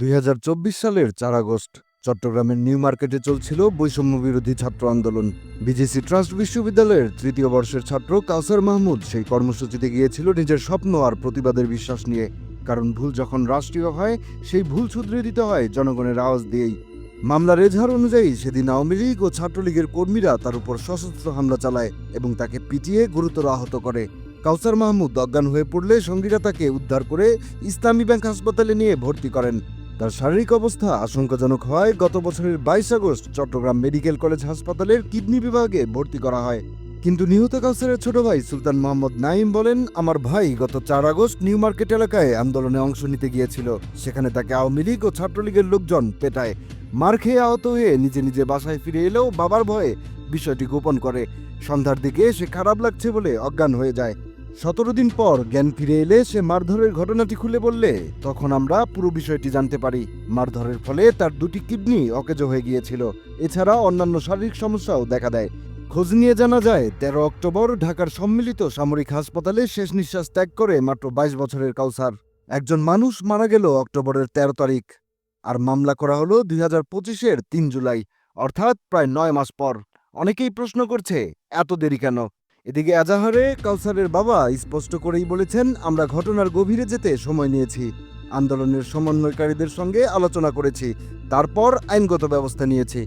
দুই হাজার চব্বিশ সালের চার আগস্ট, চট্টগ্রামের নিউ মার্কেটে চলছিল বৈষম্য বিরোধী ছাত্র আন্দোলন। বিজেসি ট্রাস্ট বিশ্ববিদ্যালয়ের তৃতীয় বর্ষের ছাত্র কাউসার মাহমুদ সেই কর্মসূচিতে গিয়েছিল নিজের স্বপ্ন আর প্রতিবাদের বিশ্বাস নিয়ে। কারণ ভুল যখন রাষ্ট্রীয় হয়, সেই ভুল শুধরে দিতে হয় জনগণের আওয়াজ দিয়েই। মামলার এজাহার অনুযায়ী সেদিন আওয়ামী লীগ ও ছাত্রলীগের কর্মীরা তার উপর সশস্ত্র হামলা চালায় এবং তাকে পিটিয়ে গুরুতর আহত করে। কাউসার মাহমুদ অজ্ঞান হয়ে পড়লে সঙ্গীরা তাকে উদ্ধার করে ইসলামী ব্যাংক হাসপাতালে নিয়ে ভর্তি করেন। তার শারীরিক অবস্থা আশঙ্কাজনক হয় গত বছরের বাইশ আগস্ট চট্টগ্রাম মেডিকেল কলেজ হাসপাতালের কিডনি বিভাগে ভর্তি করা হয়। কিন্তু নিহত কাউসারের ছোট ভাই সুলতান মোহাম্মদ নাইম বলেন, আমার ভাই গত চার আগস্ট নিউ মার্কেট এলাকায় আন্দোলনে অংশ নিতে গিয়েছিল। সেখানে তাকে আওয়ামী লীগ ও ছাত্রলীগের লোকজন পেটায়। মার খেয়ে আহত হয়ে নিজে নিজে বাসায় ফিরে এলেও বাবার ভয়ে বিষয়টি গোপন করে। সন্ধ্যার দিকে সে খারাপ লাগছে বলে অজ্ঞান হয়ে যায়। সতেরো দিন পর জ্ঞান ফিরে এলে সে মারধরের ঘটনাটি খুলে বললে, তখন আমরা পুরো বিষয়টি জানতে পারি। মারধরের ফলে তার দুটি কিডনি অকেজো হয়ে গিয়েছিল। এছাড়া অন্যান্য শারীরিক সমস্যাও দেখা দেয়। খোঁজ নিয়ে জানা যায়, তেরো অক্টোবর ঢাকার সম্মিলিত সামরিক হাসপাতালে শেষ নিঃশ্বাস ত্যাগ করে মাত্র বাইশ বছরের কাউসার। একজন মানুষ মারা গেল অক্টোবরের তেরো তারিখ। আর মামলা করা হলো দুই হাজার পঁচিশের তিন জুলাই, অর্থাৎ প্রায় নয় মাস পর। অনেকেই প্রশ্ন করছে, এত দেরি কেন? এদিকে এজাহারে কাউসারের বাবা স্পষ্ট করেই বলেছেন, আমরা ঘটনার গভীরে যেতে সময় নিয়েছি। আন্দোলনের সমন্বয়কারীদের সঙ্গে আলোচনা করেছি, তারপর আইনগত ব্যবস্থা নিয়েছি।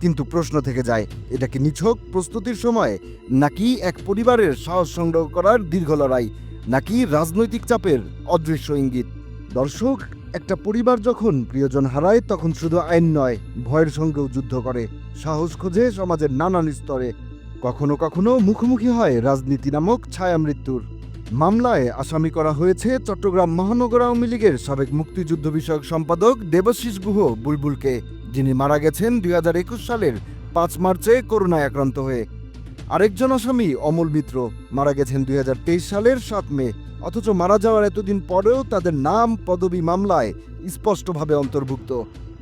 কিন্তু প্রশ্ন থেকে যায়, এটা কি নিছক প্রস্তুতির সময়, নাকি এক পরিবারের সাহস সংগ্রহ করার দীর্ঘ লড়াই, নাকি রাজনৈতিক চাপের অদৃশ্য ইঙ্গিত? দর্শক, একটা পরিবার যখন প্রিয়জন হারায়, তখন শুধু আইন নয়, ভয়ের সঙ্গেও যুদ্ধ করে। সাহস খোঁজে সমাজের নানান স্তরে। কখনো কখনো মুখোমুখি হয় রাজনীতি নামক ছায়া মৃত্যুর মামলায় আসামি করা হয়েছে চট্টগ্রাম মহানগর আওয়ামী লীগের সাবেক মুক্তিযুদ্ধ বিষয়ক সম্পাদক দেবশিস গুহ বুলবুলকে, যিনি মারা গেছেন দুই হাজার একুশ সালের পাঁচ মার্চে করোনায় আক্রান্ত হয়ে। আরেকজন আসামি অমল মিত্র, মারা গেছেন দুই হাজার তেইশ সালের সাত মে, অথচ মারা যাওয়ার এতদিন পরেও তাদের নাম পদবি মামলায় স্পষ্টভাবে অন্তর্ভুক্ত।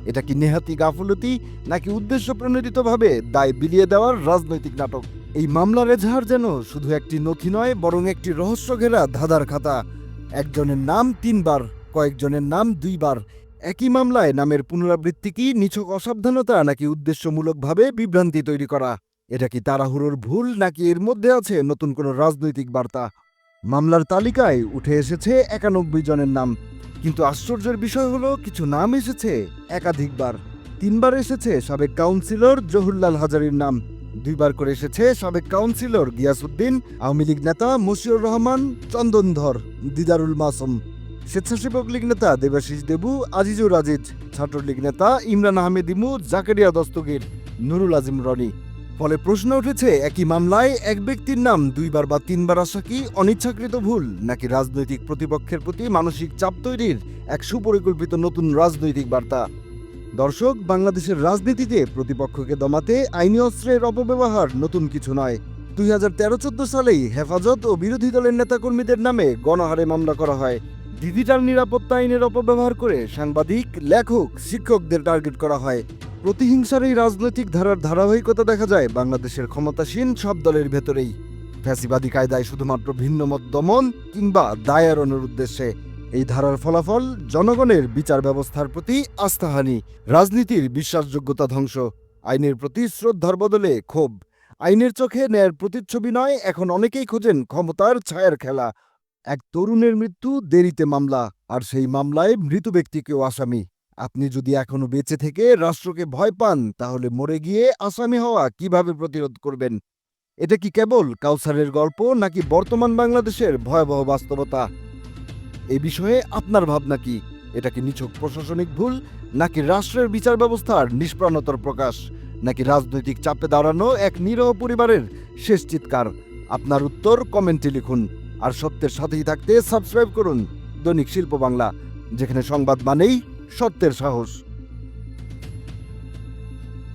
এটা কি নেহাতি গাফলতি নাকি উদ্দেশ্য প্রণোদিতভাবে দায় বিলিয়ে দেওয়ার রাজনৈতিক নাটক? এই মামলার এজাহার যেন শুধু একটি নথি নয়, বরং একটি রহস্য ঘেরা ধাঁধার খাতা। একজনের নাম তিনবার, কয়েকজনের নাম দুইবার। একই মামলায় নামের পুনরাবৃত্তি কি নিছক অসাবধানতা নাকি উদ্দেশ্যমূলকভাবে বিভ্রান্তি তৈরি করা? এটা কি তাড়াহুড়োর ভুল নাকি এর মধ্যে আছে নতুন কোনো রাজনৈতিক বার্তা? মামলার তালিকায় উঠে এসেছে একানব্বই জনের নাম। কিন্তু আশ্চর্যের বিষয় হলো, কিছু নাম এসেছে। একাধিকবার। তিনবার এসেছে সাবেক কাউন্সিলর জহুরলাল হাজারির নাম। দুইবার করে এসেছে সাবেক কাউন্সিলর গিয়াসউদ্দিন, আওয়ামী লীগ নেতা মশিউর রহমান, চন্দনধর, দিদারুল মাসুম। স্বেচ্ছাসেবক লীগ নেতা দেবাশিস দেবু, আজিজুর আজিজ। ছাত্রলীগ নেতা ইমরান আহমেদ ইমু, জাকেরিয়া দস্তগীর, নুরুল আজিম রনি। ফলে প্রশ্ন উঠেছে, একই মামলায় এক ব্যক্তির নাম দুইবার বা তিনবার আসা কি অনিচ্ছাকৃত ভুল? নাকি রাজনৈতিক প্রতিপক্ষের প্রতি মানসিক চাপ তৈরির এক সুপরিকল্পিত নতুন রাজনৈতিক বার্তা? দর্শক, বাংলাদেশের রাজনীতিতে প্রতিপক্ষকে দমাতে আইনি অস্ত্রের অপব্যবহার নতুন কিছু নয়। দুই হাজার তেরো চোদ্দ সালেই হেফাজত ও বিরোধী দলের নেতাকর্মীদের নামে গণহারে মামলা করা হয়। ডিজিটাল নিরাপত্তা আইনের অপব্যবহার করে সাংবাদিক, লেখক, শিক্ষকদের টার্গেট করা হয়। প্রতিহিংসার এই রাজনৈতিক ধারার ধারাবাহিকতা দেখা যায় বাংলাদেশের ক্ষমতাসীন সব দলের ভেতরেই। ফ্যাসিবাদী কায়দায় শুধুমাত্র ভিন্নমত দমন কিংবা দায় উদ্দেশ্যে এই ধারার ফলাফল জনগণের বিচার ব্যবস্থার প্রতি আস্থাহানি, রাজনীতির বিশ্বাসযোগ্যতা ধ্বংস, আইনের প্রতি শ্রদ্ধার বদলে ক্ষোভ। আইনের চোখে ন্যায়ের প্রতিচ্ছবি নয়, এখন অনেকেই খোঁজেন ক্ষমতার ছায়ার খেলা। এক তরুণের মৃত্যু, দেরিতে মামলা, আর সেই মামলায় মৃত ব্যক্তিকেও আসামি। আপনি যদি এখনও বেঁচে থেকে রাষ্ট্রকে ভয় পান, তাহলে মরে গিয়ে আসামি হওয়া কীভাবে প্রতিরোধ করবেন? এটা কি কেবল কাউসারের গল্প, নাকি বর্তমান বাংলাদেশের ভয়াবহ বাস্তবতা? এ বিষয়ে আপনার ভাবনা কি? এটা কি নিছক প্রশাসনিক ভুল, নাকি রাষ্ট্রের বিচার ব্যবস্থার নিষ্প্রাণতার প্রকাশ, নাকি রাজনৈতিক চাপে দাঁড়ানো এক নিরহ পরিবারের শেষ চিৎকার? আপনার উত্তর কমেন্টে লিখুন, আর সত্যের সাথেই থাকতে সাবস্ক্রাইব করুন দৈনিক শিল্প বাংলা, যেখানে সংবাদ মানেই সত্যের সাহস।